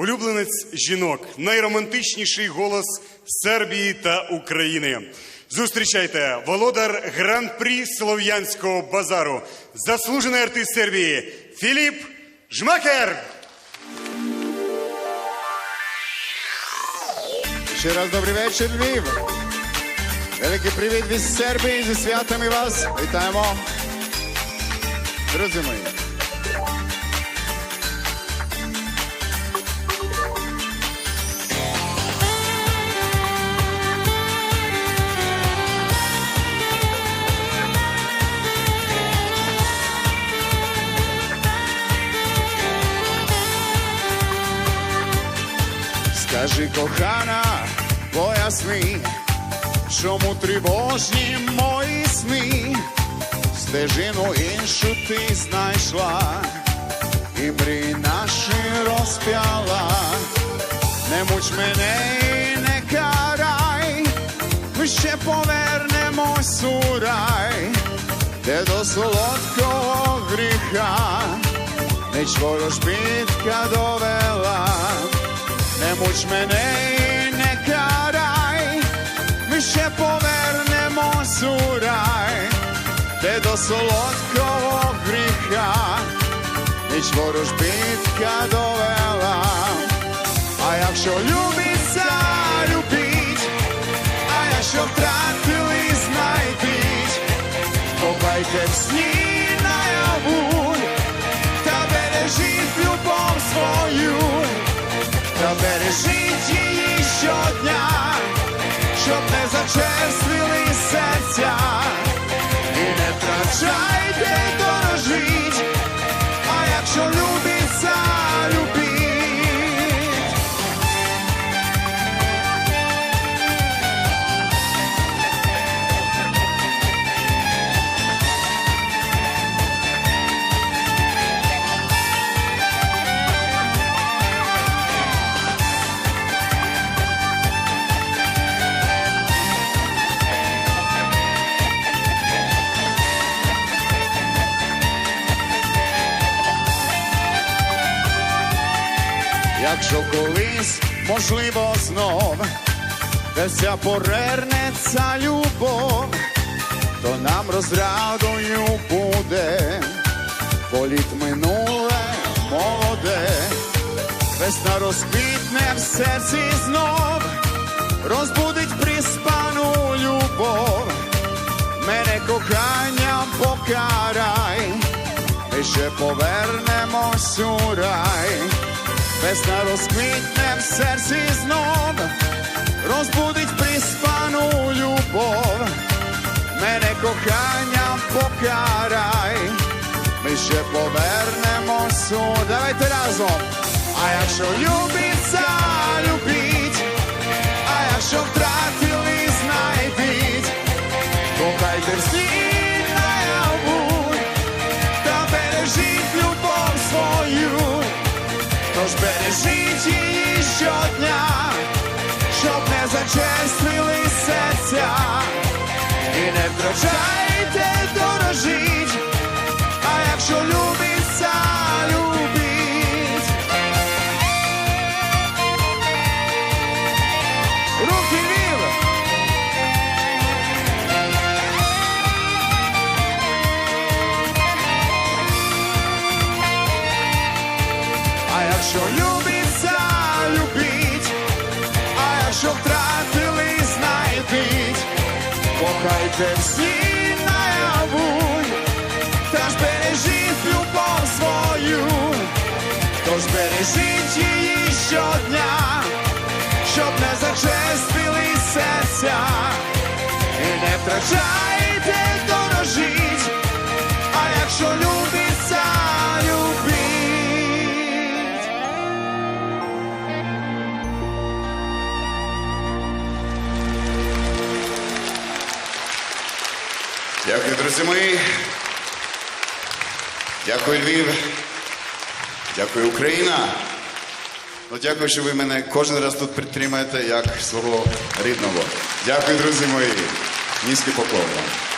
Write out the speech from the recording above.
улюбленець жінок, найромантичніший голос Сербії та України. Зустрічайте володар гран-прі Слов'янського базару, заслужений артист Сербії Філіп Жмакер. Ще раз добрий вечір, Львів. Великий привіт від Сербії, зі святами вас. Вітаємо. Друзі мої. Скажи, кохана, поясни, чому тривожні мої сни, стежину іншу ти знайшла, і мрій наші розп'яла, не муч мене і не карай, ми ще повернемось у рай, де до солодкого гріха, не чворожбітка довела. Не муч мене і не карай, ми ще повернемось у рай, де до солодкого гріха, ніч ворожбітка довела. А якщо любиться, любіть, а якщо втратили, знайдіть, копайте в сні бережіть її щодня, щоб не зачерствили серця, і не втрачайте Якщо колись, можливо, знов десь повернеться любов, то нам розрадою буде політ минуле молоде, весна розквітне в серці знов, розбудить приспану любов, мене коханням покарай, ми ще повернемось у рай. Весна розквітне в серці знов, розбудить приспану любов, мене коханням покарай, ми ще повернемось давайте разом. А якщо любиться, любіть, а якщо втратили, знайдіть, кохайте всі Тож бережіть її щодня, щоб не зачерствили серця, і не втрачайте якщо любиться, любіть, а якщо втратили, знайдіть, кохайте всі наяву, та ж бережіть любов свою, тож бережіть її щодня, щоб не зачерствили серця, і не втрачайте Дякую, друзі мої. Дякую, Львів. Дякую, Україна. Ну, дякую, що ви мене кожен раз тут підтримуєте як свого рідного. Дякую, друзі мої. Низький поклон вам.